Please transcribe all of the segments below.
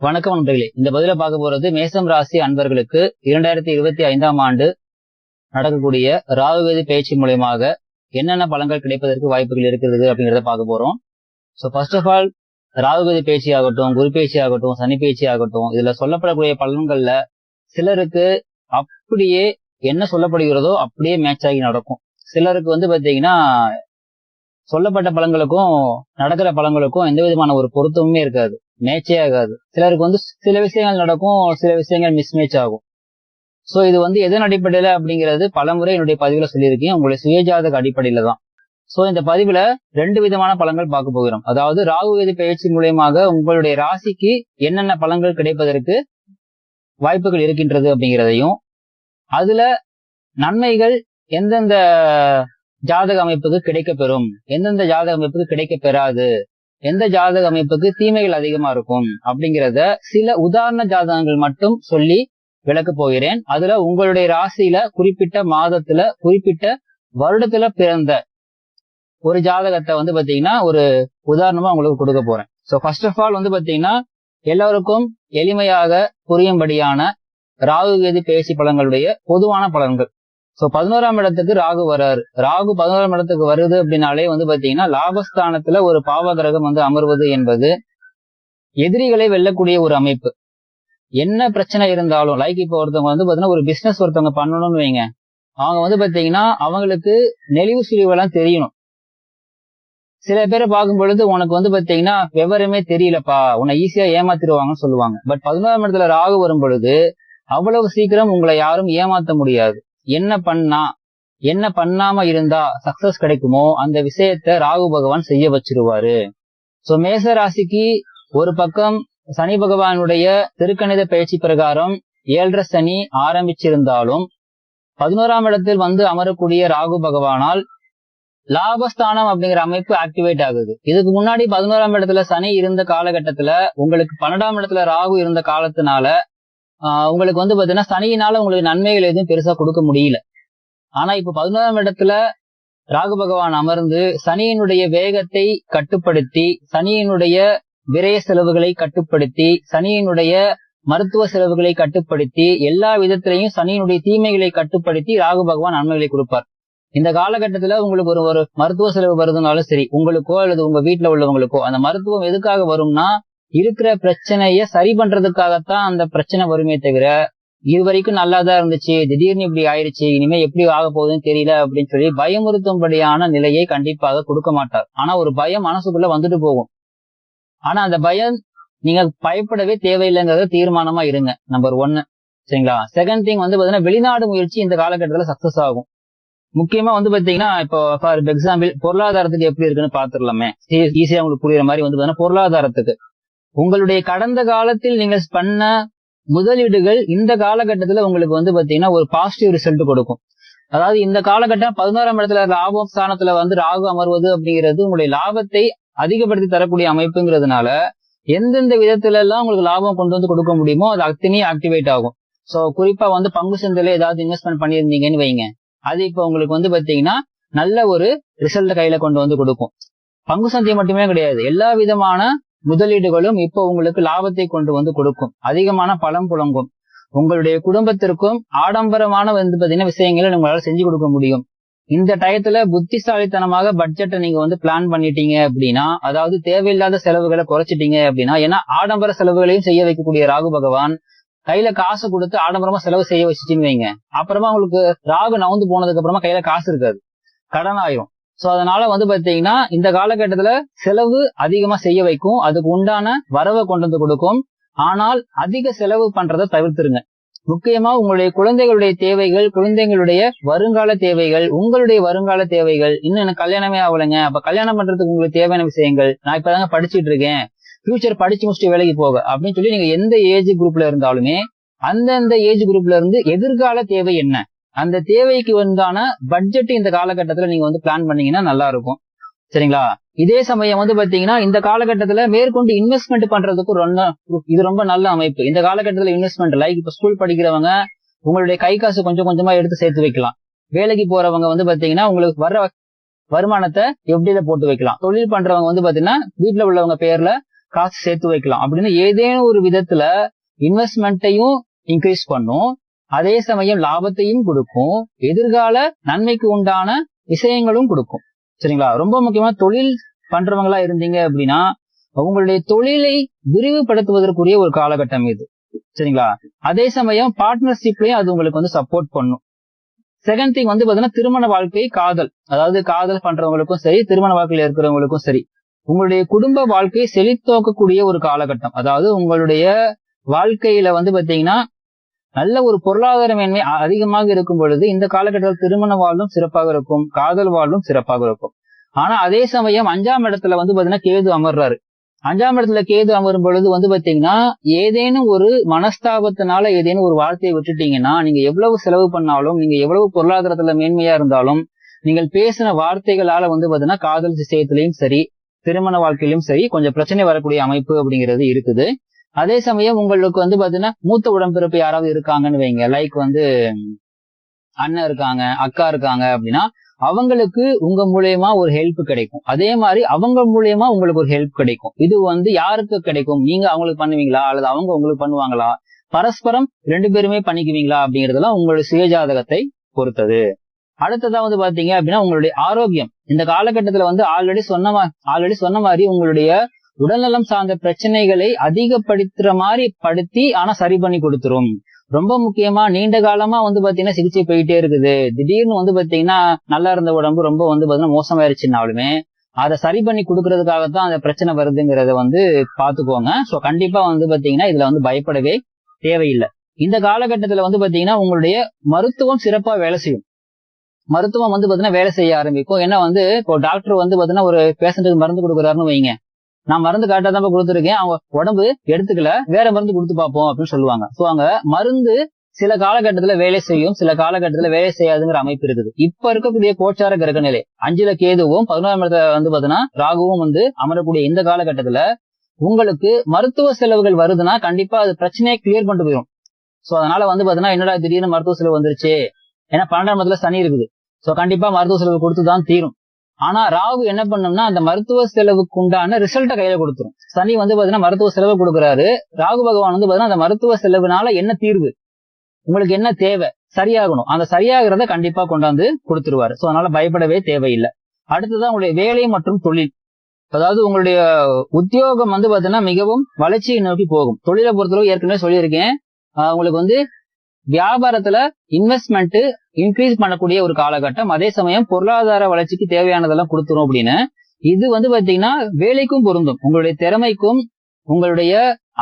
வணக்கம் நண்பர்களே. இந்த பதில பார்க்க போறது மேசம் ராசி அன்பர்களுக்கு இரண்டாயிரத்தி இருபத்தி ஐந்தாம் ஆண்டு நடக்கக்கூடிய ராகுவேதி பயிற்சி மூலயமாக என்னென்ன பலன்கள் கிடைப்பதற்கு வாய்ப்புகள் இருக்கிறது அப்படிங்கிறத பார்க்க போறோம். ஸோ ஃபர்ஸ்ட் ஆஃப் ஆல் ராகுவேதி பயிற்சி ஆகட்டும் குரு பயிற்சி ஆகட்டும் சனி பயிற்சி ஆகட்டும் இதுல சொல்லப்படக்கூடிய பலன்கள்ல சிலருக்கு அப்படியே என்ன சொல்லப்படுகிறதோ அப்படியே மேட்ச் ஆகி நடக்கும். சிலருக்கு வந்து பாத்தீங்கன்னா சொல்லப்பட்ட பழங்களுக்கும் நடக்கிற பழங்களுக்கும் எந்த விதமான ஒரு பொருத்தமுமே இருக்காது. மேட்சே ஆகாது. சிலருக்கு வந்து சில விஷயங்கள் நடக்கும் சில விஷயங்கள் மிஸ்மேட்ச் ஆகும். ஸோ இது வந்து எதன் அடிப்படையில அப்படிங்கிறது பலமுறை என்னுடைய பதிவுல சொல்லியிருக்கேன். உங்களுடைய சுயஜாதக அடிப்படையில தான். ஸோ இந்த பதிவுல ரெண்டு விதமான பழங்கள் பார்க்க போகிறோம். அதாவது ராகு வேதி பயிற்சி மூலியமாக உங்களுடைய ராசிக்கு என்னென்ன பழங்கள் கிடைப்பதற்கு வாய்ப்புகள் இருக்கின்றது அப்படிங்கிறதையும் அதுல நன்மைகள் எந்தெந்த ஜாதக அமைப்புக்கு கிடைக்க பெறும் எந்தெந்த ஜாதக அமைப்புக்கு கிடைக்க பெறாது எந்த ஜாதக அமைப்புக்கு தீமைகள் அதிகமா இருக்கும் அப்படிங்கிறத சில உதாரண ஜாதகங்கள் மட்டும் சொல்லி விளக்க போகிறேன். அதுல உங்களுடைய ராசியில குறிப்பிட்ட மாதத்துல குறிப்பிட்ட வருடத்துல பிறந்த ஒரு ஜாதகத்தை வந்து பாத்தீங்கன்னா ஒரு உதாரணமா உங்களுக்கு கொடுக்க போறேன். ஸோ ஃபர்ஸ்ட் ஆஃப் ஆல் வந்து பாத்தீங்கன்னா எல்லாருக்கும் எளிமையாக புரியும்படியான ராகு கேது பேசி பலன்களுடைய பொதுவான பலன்கள். ஸோ பதினோராம் இடத்துக்கு ராகு வர்றாரு ராகு பதினோராம் இடத்துக்கு வருது அப்படின்னாலே வந்து பாத்தீங்கன்னா லாபஸ்தானத்துல ஒரு பாவ கிரகம் வந்து அமர்வது என்பது எதிரிகளை வெல்லக்கூடிய ஒரு அமைப்பு. என்ன பிரச்சனை இருந்தாலும் லைக் இப்போ ஒருத்தவங்க வந்து பாத்தீங்கன்னா ஒரு பிசினஸ் ஒருத்தவங்க பண்ணணும்னு வைங்க. அவங்க வந்து பாத்தீங்கன்னா அவங்களுக்கு நெளிவு சுழிவெல்லாம் தெரியணும். சில பேரை பார்க்கும் பொழுது உனக்கு வந்து பாத்தீங்கன்னா விவரமே தெரியலப்பா. உன்னை ஈஸியா ஏமாத்திடுவாங்கன்னு சொல்லுவாங்க. பட் பதினோராம் இடத்துல ராகு வரும் பொழுது அவ்வளவு சீக்கிரம் உங்களை யாரும் ஏமாத்த முடியாது. என்ன பண்ணா என்ன பண்ணாம இருந்தா சக்சஸ் கிடைக்குமோ அந்த விஷயத்த ராகு பகவான் செய்ய வச்சிருவாரு. சோ மேச ராசிக்கு ஒரு பக்கம் சனி பகவானுடைய திருக்கணித பயிற்சி பிரகாரம் ஏழரை சனி ஆரம்பிச்சிருந்தாலும் பதினோராம் இடத்தில் வந்து அமரக்கூடிய ராகு பகவானால் லாபஸ்தானம் அப்படிங்கிற அமைப்பு ஆக்டிவேட் ஆகுது. இதுக்கு முன்னாடி பதினோராம் இடத்துல சனி இருந்த காலகட்டத்துல உங்களுக்கு பன்னெண்டாம் இடத்துல ராகு இருந்த காலத்தினால உங்களுக்கு வந்து பாத்தீங்கன்னா சனியினால உங்களுக்கு நன்மைகள் எதுவும் பெருசா கொடுக்க முடியல. ஆனா இப்ப பதினோராம் இடத்துல ராகு பகவான் அமர்ந்து சனியினுடைய வேகத்தை கட்டுப்படுத்தி சனியினுடைய விரய செலவுகளை கட்டுப்படுத்தி சனியினுடைய மருத்துவ செலவுகளை கட்டுப்படுத்தி எல்லா விதத்திலையும் சனியினுடைய தீமைகளை கட்டுப்படுத்தி ராகு பகவான் நன்மைகளை கொடுப்பார். இந்த காலகட்டத்துல உங்களுக்கு ஒரு ஒரு மருத்துவ செலவு வருதுனாலும் சரி உங்களுக்கோ அல்லது உங்க வீட்டுல உள்ளவங்களுக்கோ அந்த மருத்துவம் எதுக்காக வரும்னா இருக்கிற பிரச்சனைய சரி பண்றதுக்காகத்தான் அந்த பிரச்சனை வருமே தவிர இது வரைக்கும் நல்லாதான் இருந்துச்சு திடீர்னு இப்படி ஆயிடுச்சு இனிமே எப்படி ஆக போகுதுன்னு தெரியல அப்படின்னு சொல்லி பயமுறுத்தும்படியான நிலையை கண்டிப்பாக கொடுக்க மாட்டார். ஆனா ஒரு பயம் மனசுக்குள்ள வந்துட்டு போகும். ஆனா அந்த பயம் நீங்க பயப்படவே தேவையில்லைங்கிறத தீர்மானமா இருங்க நம்பர் ஒன்னு சரிங்களா? செகண்ட் திங் வந்து பாத்தீங்கன்னா வெளிநாடு முயற்சி இந்த காலகட்டத்துல சக்சஸ் ஆகும். முக்கியமா வந்து பாத்தீங்கன்னா இப்போ ஃபார் எக்ஸாம்பிள் பொருளாதாரத்துக்கு எப்படி இருக்குன்னு பாத்துடலாமே ஈஸியா உங்களுக்கு புரியுற மாதிரி வந்து பாத்தீங்கன்னா பொருளாதாரத்துக்கு. உங்களுடைய கடந்த காலத்தில் நீங்க பண்ண முதலீடுகள் இந்த காலகட்டத்துல உங்களுக்கு வந்து பாத்தீங்கன்னா ஒரு பாசிட்டிவ் ரிசல்ட் கொடுக்கும். அதாவது இந்த காலகட்டம் பதினோராம் இடத்துல லாபம் ஸ்தானத்துல வந்து ராகு அமர்வது அப்படிங்கிறது உங்களுடைய லாபத்தை அதிகப்படுத்தி தரக்கூடிய அமைப்புங்கிறதுனால எந்தெந்த விதத்துல எல்லாம் உங்களுக்கு லாபம் கொண்டு வந்து கொடுக்க முடியுமோ அது அத்தனையும் ஆக்டிவேட் ஆகும். சோ குறிப்பா வந்து பங்கு சந்தையில ஏதாவது இன்வெஸ்ட்மெண்ட் பண்ணியிருந்தீங்கன்னு வைங்க. அது இப்ப உங்களுக்கு வந்து பாத்தீங்கன்னா நல்ல ஒரு ரிசல்ட் கையில கொண்டு வந்து கொடுக்கும். பங்கு சந்தை மட்டுமே கிடையாது. எல்லா விதமான முதலீடுகளும் இப்போ உங்களுக்கு லாபத்தை கொண்டு வந்து கொடுக்கும். அதிகமான பலம் புழங்கும். உங்களுடைய குடும்பத்திற்கும் ஆடம்பரமான வந்து பாத்தீங்கன்னா விஷயங்களை உங்களால செஞ்சு கொடுக்க முடியும். இந்த டயத்துல புத்திசாலித்தனமாக பட்ஜெட்டை நீங்க வந்து பிளான் பண்ணிட்டீங்க அப்படின்னா அதாவது தேவையில்லாத செலவுகளை குறைச்சிட்டீங்க அப்படின்னா ஏன்னா ஆடம்பர செலவுகளையும் செய்ய வைக்கக்கூடிய ராகு பகவான் கையில காசு கொடுத்து ஆடம்பரமா செலவு செய்ய வச்சுட்டீங்க வைங்க. அப்புறமா உங்களுக்கு ராகு நவுந்து போனதுக்கு அப்புறமா கையில காசு இருக்காது. கடன் ஆயிரும். சோ அதனால வந்து பாத்தீங்கன்னா இந்த காலகட்டத்துல செலவு அதிகமா செய்ய வைக்கும். அதுக்கு உண்டான வரவை கொண்டு வந்து கொடுக்கும். ஆனால் அதிக செலவு பண்றதை தவிர்த்துருங்க. முக்கியமா உங்களுடைய குழந்தைகளுடைய தேவைகள் குழந்தைகளுடைய வருங்கால தேவைகள் உங்களுடைய வருங்கால தேவைகள். இன்னும் எனக்கு கல்யாணமே ஆகலைங்க. அப்ப கல்யாணம் பண்றதுக்கு உங்களுக்கு தேவையான விஷயங்கள். நான் இப்பதாங்க படிச்சுட்டு இருக்கேன். ஃபியூச்சர் படிச்சு முடிச்சுட்டு வேலைக்கு போக. அப்படின்னு சொல்லி நீங்க எந்த ஏஜ் குரூப்ல இருந்தாலுமே அந்தந்த ஏஜ் குரூப்ல இருந்து எதிர்கால தேவை என்ன? அந்த தேவைக்கு உண்டான பட்ஜெட் இந்த காலகட்டத்துல நீங்க வந்து பிளான் பண்ணீங்கன்னா நல்லா இருக்கும் சரிங்களா? இதே சமயம் வந்து பாத்தீங்கன்னா இந்த காலகட்டத்துல மேற்கொண்டு இன்வெஸ்ட்மெண்ட் பண்றதுக்கு ரொம்ப இது ரொம்ப நல்ல அமைப்பு. இந்த காலகட்டத்துல இன்வெஸ்ட்மெண்ட் லைக் இப்ப ஸ்கூல் படிக்கிறவங்க உங்களுடைய கை காசு கொஞ்சம் கொஞ்சமா எடுத்து சேர்த்து வைக்கலாம். வேலைக்கு போறவங்க வந்து பாத்தீங்கன்னா உங்களுக்கு வர வருமானத்தை எப்படியில போட்டு வைக்கலாம். தொழில் பண்றவங்க வந்து பாத்தீங்கன்னா வீட்டுல உள்ளவங்க பேர்ல காசு சேர்த்து வைக்கலாம். அப்படின்னு ஏதேனும் ஒரு விதத்துல இன்வெஸ்ட்மெண்ட்டையும் இன்க்ரீஸ் பண்ணும். அதே சமயம் லாபத்தையும் கொடுக்கும் எதிர்கால நன்மைக்கு உண்டான விஷயங்களும் கொடுக்கும். சரிங்களா? ரொம்ப முக்கியமா தொழில் பண்றவங்களா இருந்தீங்க அப்படின்னா உங்களுடைய தொழிலை விரிவுபடுத்துவதற்குரிய ஒரு காலகட்டம் இது. சரிங்களா? அதே சமயம் பார்ட்னர்ஷிப்லயும் அது உங்களுக்கு வந்து சப்போர்ட் பண்ணும். செகண்ட் திங் வந்து பாத்தீங்கன்னா திருமண வாழ்க்கை காதல். அதாவது காதல் பண்றவங்களுக்கும் சரி திருமண வாழ்க்கையில இருக்கிறவங்களுக்கும் சரி உங்களுடைய குடும்ப வாழ்க்கையை செழித்தோக்கக்கூடிய ஒரு காலகட்டம். அதாவது உங்களுடைய வாழ்க்கையில வந்து பாத்தீங்கன்னா நல்ல ஒரு பொருளாதார மேன்மை அதிகமாக இருக்கும் பொழுது இந்த காலகட்டத்தில் திருமண வாழ்வும் சிறப்பாக இருக்கும் காதல் வாழ்வும் சிறப்பாக இருக்கும். ஆனா அதே சமயம் அஞ்சாம் இடத்துல வந்து பாத்தீங்கன்னா கேது அமர்றாரு. அஞ்சாம் இடத்துல கேது அமரும் பொழுது வந்து பாத்தீங்கன்னா ஏதேனும் ஒரு மனஸ்தாபத்தினால ஏதேனும் ஒரு வார்த்தையை விட்டுட்டீங்கன்னா நீங்க எவ்வளவு செலவு பண்ணாலும் நீங்க எவ்வளவு பொருளாதாரத்துல மேன்மையா இருந்தாலும் நீங்கள் பேசின வார்த்தைகளால வந்து பாத்தீங்கன்னா காதல் விஷயத்திலையும் சரி திருமண வாழ்க்கையிலும் சரி கொஞ்சம் பிரச்சனை வரக்கூடிய அமைப்பு அப்படிங்கிறது இருக்குது. அதே சமயம் உங்களுக்கு வந்து பாத்தீங்கன்னா மூத்த உடன்பிறப்பு யாராவது இருக்காங்கன்னு வைங்க. லைக் வந்து அண்ணன் இருக்காங்க அக்கா இருக்காங்க அப்படின்னா அவங்களுக்கு உங்க மூலியமா ஒரு ஹெல்ப் கிடைக்கும். அதே மாதிரி அவங்க மூலியமா உங்களுக்கு ஒரு ஹெல்ப் கிடைக்கும். இது வந்து யாருக்கு கிடைக்கும்? நீங்க அவங்களுக்கு பண்ணுவீங்களா? அல்லது அவங்க உங்களுக்கு பண்ணுவாங்களா? பரஸ்பரம் ரெண்டு பேருமே பண்ணிக்குவீங்களா? அப்படிங்கறதெல்லாம் உங்களுடைய சுயஜாதகத்தை பொறுத்தது. அடுத்ததா வந்து பாத்தீங்க அப்படின்னா உங்களுடைய ஆரோக்கியம். இந்த காலகட்டத்துல வந்து ஆல்ரெடி சொன்ன ஆல்ரெடி சொன்ன மாதிரி உங்களுடைய உடல்நலம் சார்ந்த பிரச்சனைகளை அதிகப்படுத்துற மாதிரி படுத்தி ஆனா சரி பண்ணி கொடுத்துரும். ரொம்ப முக்கியமா நீண்ட காலமா வந்து பாத்தீங்கன்னா சிகிச்சை போயிட்டே இருக்குது. திடீர்னு வந்து பாத்தீங்கன்னா நல்லா இருந்த உடம்பு ரொம்ப வந்து பாத்தீங்கன்னா மோசமாயிருச்சுனாலுமே அதை சரி பண்ணி கொடுக்கறதுக்காகத்தான் அந்த பிரச்சனை வருதுங்கிறத வந்து பாத்துக்கோங்க. சோ கண்டிப்பா வந்து பாத்தீங்கன்னா இதுல வந்து பயப்படவே தேவையில்லை. இந்த காலகட்டத்துல வந்து பாத்தீங்கன்னா உங்களுடைய மருத்துவம் சிறப்பா வேலை செய்யும். மருத்துவம் வந்து பாத்தீங்கன்னா வேலை செய்ய ஆரம்பிக்கும். ஏன்னா வந்து இப்போ டாக்டர் வந்து பாத்தீங்கன்னா ஒரு பேஷண்ட்டுக்கு மருந்து கொடுக்குறாருன்னு வைங்க. நான் மருந்து கரெக்டா தான் கொடுத்துருக்கேன். அவங்க உடம்பு எடுத்துக்கல. வேற மருந்து கொடுத்து பார்ப்போம் அப்படின்னு சொல்லுவாங்க. சோ அங்க மருந்து சில காலகட்டத்துல வேலை செய்யும் சில காலகட்டத்துல வேலை செய்யாதுங்கிற அமைப்பு இருக்குது. இப்ப இருக்கக்கூடிய கோச்சார கிரக நிலை அஞ்சுல கேதுவும் பதினோராம் இடத்துல வந்து பாத்தீங்கன்னா ராகுவும் வந்து அமரக்கூடிய இந்த காலகட்டத்துல உங்களுக்கு மருத்துவ செலவுகள் வருதுன்னா கண்டிப்பா அது பிரச்சனையை கிளியர் பண்ணிட்டு போயிடும் சோ அதனால வந்து பாத்தீங்கன்னா என்னடா திடீர்னு மருத்துவ செலவு வந்துருச்சு? ஏன்னா பன்னெண்டாம் இடத்துல சனி இருக்குது. சோ கண்டிப்பா மருத்துவ செலவு கொடுத்துதான் தீரும். ஆனா ராகு என்ன பண்ணும்னா அந்த மருத்துவ செலவுக்கு உண்டான ரிசல்ட்டை கையில கொடுத்துரும். சனி வந்து பாத்தீங்கன்னா மருத்துவ செலவு கொடுக்குறாரு. ராகு பகவான் வந்து பாத்தீங்கன்னா அந்த மருத்துவ செலவுனால என்ன தீர்வு? உங்களுக்கு என்ன தேவை? சரியாகணும். அந்த சரியாகிறத கண்டிப்பா கொண்டாந்து கொடுத்துருவாரு. சோ அதனால பயப்படவே தேவையில்லை. அடுத்ததான் உங்களுடைய வேலை மற்றும் தொழில். அதாவது உங்களுடைய உத்தியோகம் வந்து பாத்தீங்கன்னா மிகவும் வளர்ச்சியை நோக்கி போகும். தொழிலை பொறுத்தளவு ஏற்கனவே சொல்லியிருக்கேன். உங்களுக்கு வந்து வியாபாரத்துல இன்வெஸ்ட்மெண்ட் இன்க்ரீஸ் பண்ணக்கூடிய ஒரு காலகட்டம். அதே சமயம் பொருளாதார வளர்ச்சிக்கு தேவையானதெல்லாம் கொடுத்துரும் அப்படின்னு. இது வந்து பாத்தீங்கன்னா வேலைக்கும் பொருந்தும். உங்களுடைய திறமைக்கும் உங்களுடைய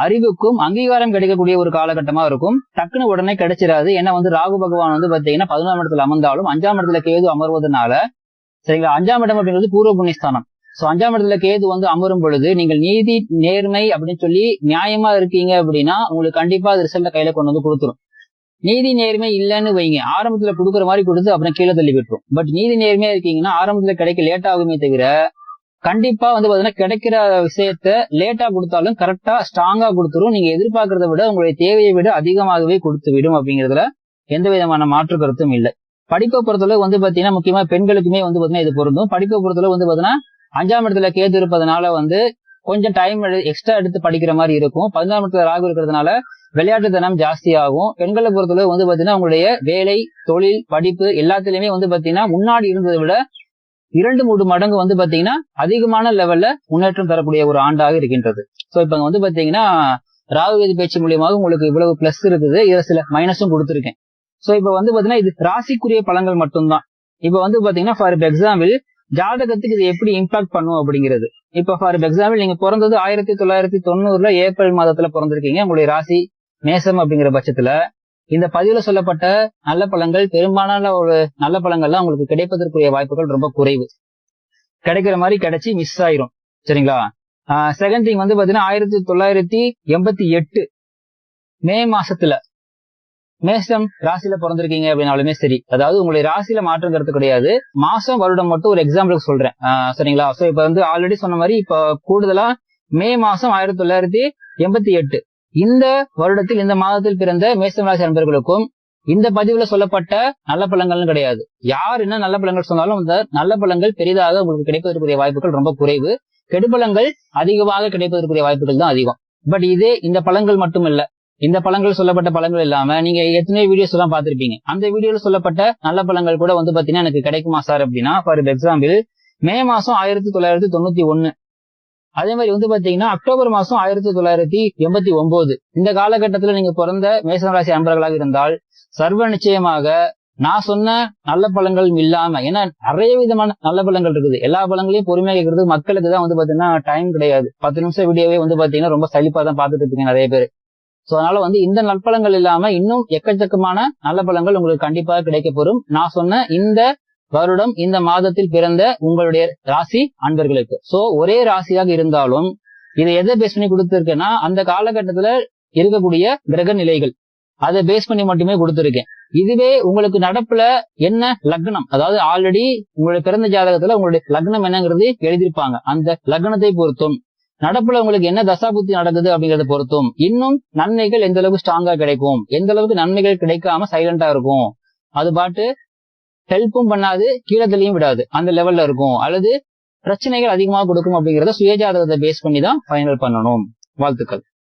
அறிவுக்கும் அங்கீகாரம் கிடைக்கக்கூடிய ஒரு காலகட்டமா இருக்கும். டக்குன்னு உடனே கிடைச்சிடாது ஏன்னா வந்து ராகு பகவான் வந்து பாத்தீங்கன்னா பதினொன்றாம் இடத்துல அமர்ந்தாலும் அஞ்சாம் இடத்துல கேது அமர்வதனால சரிங்களா? அஞ்சாம் இடம் அப்படிங்கிறது பூர்வ புண்ணியஸ்தானம். சோ அஞ்சாம் இடத்துல கேது வந்து அமரும் பொழுது நீங்கள் நீதி நேர்மை அப்படின்னு சொல்லி நியாயமா இருக்கீங்க அப்படின்னா உங்களுக்கு கண்டிப்பா அது ரிசல்ட்டை கையில கொண்டு வந்து கொடுத்துரும். நீதி நேர்மை இல்லைன்னு வைங்க. ஆரம்பத்துல கொடுக்குற மாதிரி கொடுத்து அப்புறம் கீழே தள்ளி விட்டுரும். பட் நீதி நேர்மையா இருக்கீங்கன்னா ஆரம்பத்துல கிடைக்க லேட் ஆகுமே தவிர கண்டிப்பா வந்து பாத்தீங்கன்னா கிடைக்கிற விஷயத்த லேட்டா கொடுத்தாலும் கரெக்டா ஸ்ட்ராங்கா கொடுத்துரும். நீங்க எதிர்பார்க்கறத விட உங்களுடைய தேவையை விட அதிகமாகவே கொடுத்து விடும் அப்படிங்கறதுல எந்த விதமான மாற்று கருத்தும் இல்லை. படிப்பை பொறுத்தளவு வந்து பாத்தீங்கன்னா முக்கியமா பெண்களுக்குமே வந்து பாத்தீங்கன்னா இது பொருந்தும். படிப்பை பொறுத்தளவு வந்து பாத்தீங்கன்னா அஞ்சாம் இடத்துல கேது இருப்பதனால வந்து கொஞ்சம் டைம் எக்ஸ்ட்ரா எடுத்து படிக்கிற மாதிரி இருக்கும். பதினாறு இடத்துல ராகு இருக்கிறதுனால விளையாட்டுத்தனம் ஜாஸ்தி ஆகும் பெண்களை பொறுத்தளவு வந்து பாத்தீங்கன்னா அவங்களுடைய வேலை தொழில் படிப்பு எல்லாத்துலயுமே வந்து பாத்தீங்கன்னா முன்னாடி இருந்ததை விட இரண்டு மூன்று மடங்கு வந்து பாத்தீங்கன்னா அதிகமான லெவல்ல முன்னேற்றம் தரக்கூடிய ஒரு ஆண்டாக இருக்கின்றது. சோ இப்ப வந்து பாத்தீங்கன்னா ராகு வேதி பயிற்சி மூலியமாக உங்களுக்கு இவ்வளவு பிளஸ் இருக்குது. இதுல சில மைனஸும் கொடுத்துருக்கேன். சோ இப்ப வந்து பாத்தீங்கன்னா இது ராசிக்குரிய பழங்கள் மட்டும்தான். இப்ப வந்து பாத்தீங்கன்னா ஃபார் எக்ஸாம்பிள் ஜாதகத்துக்கு இது எப்படி இம்பாக்ட் பண்ணும் அப்படிங்கிறது. இப்ப ஃபார் எக்ஸாம்பிள் நீங்க பிறந்தது ஆயிரத்தி தொள்ளாயிரத்தி தொண்ணூறுல ஏப்ரல் மாதத்துல பிறந்திருக்கீங்க. உங்களுடைய ராசி மேசம் அப்படிங்கிற பட்சத்துல இந்த பதிவுல சொல்லப்பட்ட நல்ல பழங்கள் பெரும்பாலான ஒரு நல்ல பழங்கள்லாம் உங்களுக்கு கிடைப்பதற்குரிய வாய்ப்புகள் ரொம்ப குறைவு. கிடைக்கிற மாதிரி கிடைச்சி மிஸ் ஆயிரும். சரிங்களா? செகண்ட் திங் வந்து பாத்தீங்கன்னா ஆயிரத்தி தொள்ளாயிரத்தி எண்பத்தி எட்டு மே மாசத்துல மேஷம் ராசியில பிறந்திருக்கீங்க அப்படின்னாலுமே சரி. அதாவது உங்களுடைய ராசியில கருத்து கிடையாது. மாசம் வருடம் மட்டும் ஒரு எக்ஸாம்பிளுக்கு சொல்றேன். சரிங்களா? சோ இப்ப வந்து ஆல்ரெடி சொன்ன மாதிரி இப்ப கூடுதலா மே மாசம் ஆயிரத்தி தொள்ளாயிரத்தி எண்பத்தி எட்டு. இந்த வருடத்தில் இந்த மாதத்தில் பிறந்த மேசம் ராசி நண்பர்களுக்கும் இந்த பதிவுல சொல்லப்பட்ட நல்ல பழங்கள்னு கிடையாது. யார் என்ன நல்ல பழங்கள் சொன்னாலும் அந்த நல்ல பழங்கள் பெரிதாக உங்களுக்கு கிடைப்பதற்குரிய வாய்ப்புகள் ரொம்ப குறைவு. கெடுபலங்கள் அதிகமாக கிடைப்பதற்குரிய வாய்ப்புகள் தான் அதிகம். பட் இதே இந்த பழங்கள் மட்டும் இல்ல இந்த பழங்கள் சொல்லப்பட்ட பழங்கள் இல்லாம நீங்க எத்தனை வீடியோஸ் எல்லாம் பார்த்திருப்பீங்க? அந்த வீடியோல சொல்லப்பட்ட நல்ல பழங்கள் கூட வந்து பாத்தீங்கன்னா எனக்கு கிடைக்குமா சார் அப்படின்னா ஃபார் எக்ஸாம்பிள் மே மாசம் ஆயிரத்தி தொள்ளாயிரத்தி தொண்ணூத்தி ஒன்னு அதே மாதிரி வந்து பாத்தீங்கன்னா அக்டோபர் மாசம் ஆயிரத்தி தொள்ளாயிரத்தி எண்பத்தி ஒன்பது இந்த காலகட்டத்துல நீங்க பிறந்த மேசராசி அன்பர்களாக இருந்தால் சர்வ நிச்சயமாக நான் சொன்ன நல்ல பழங்கள் இல்லாம ஏன்னா நிறைய விதமான நல்ல பழங்கள் இருக்குது. எல்லா பழங்களையும் பொறுமையாக இருக்கிறது மக்களுக்கு தான் வந்து பாத்தீங்கன்னா டைம் கிடையாது. பத்து நிமிஷம் வீடியோவே வந்து பாத்தீங்கன்னா ரொம்ப சளிப்பா தான் பாத்துட்டு இருப்பீங்க நிறைய பேர். சோ அதனால வந்து இந்த நற்பலங்கள் இல்லாம இன்னும் எக்கச்சக்கமான நல்ல பழங்கள் உங்களுக்கு கண்டிப்பாக கிடைக்கப்பெறும் நான் சொன்ன இந்த வருடம் இந்த மாதத்தில் பிறந்த உங்களுடைய ராசி அன்பர்களுக்கு. சோ ஒரே ராசியாக இருந்தாலும் இதை எதை பேஸ் பண்ணி கொடுத்துருக்கேன்னா அந்த காலகட்டத்துல இருக்கக்கூடிய கிரக நிலைகள். அதை பேஸ் பண்ணி மட்டுமே கொடுத்துருக்கேன். இதுவே உங்களுக்கு நடப்புல என்ன லக்னம்? அதாவது ஆல்ரெடி உங்களுடைய பிறந்த ஜாதகத்துல உங்களுடைய லக்னம் என்னங்கிறது எழுதியிருப்பாங்க. அந்த லக்னத்தை பொறுத்தும். நடப்புல உங்களுக்கு என்ன தசாபுத்தி நடக்குது அப்படிங்கறத பொறுத்தும் இன்னும் நன்மைகள் எந்த அளவுக்கு ஸ்ட்ராங்கா கிடைக்கும்? எந்த அளவுக்கு நன்மைகள் கிடைக்காம சைலண்டா இருக்கும்? அது பாட்டு ஹெல்ப்பும் பண்ணாது கீழே தள்ளியும் விடாது. அந்த லெவல்ல இருக்கும். அல்லது பிரச்சனைகள் அதிகமாக கொடுக்கும் அப்படிங்கறத சுயஜாதகத்தை பேஸ் பண்ணி தான் ஃபைனல் பண்ணணும். வாழ்த்துக்கள்.